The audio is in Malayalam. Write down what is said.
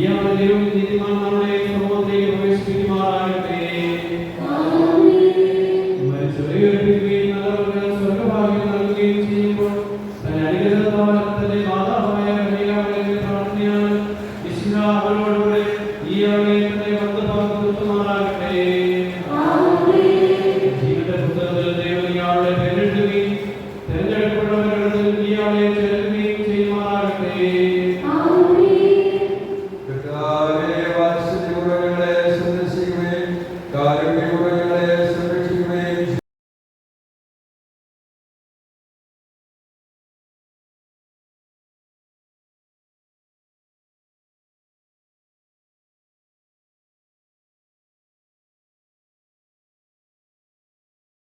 യാതൊരു നീതിമാന്മാരുടെ സമൂഹത്തിലേക്ക് പ്രവേശിപ്പിക്കുമാറാകട്ടെ. മരിച്ചവരെ ഉയർപ്പിക്കുകയും നല്ലവർക്ക് സ്വർഗഭാഗ്യം നൽകുകയും ചെയ്യുമ്പോൾ തന്നെ അനുഗ്രഹത്തിന്റെ മാതാവായ കന്യകാമരെ പ്രാർത്ഥനയാണ്. അവരോടുകൂടെ ഈ Aleluia.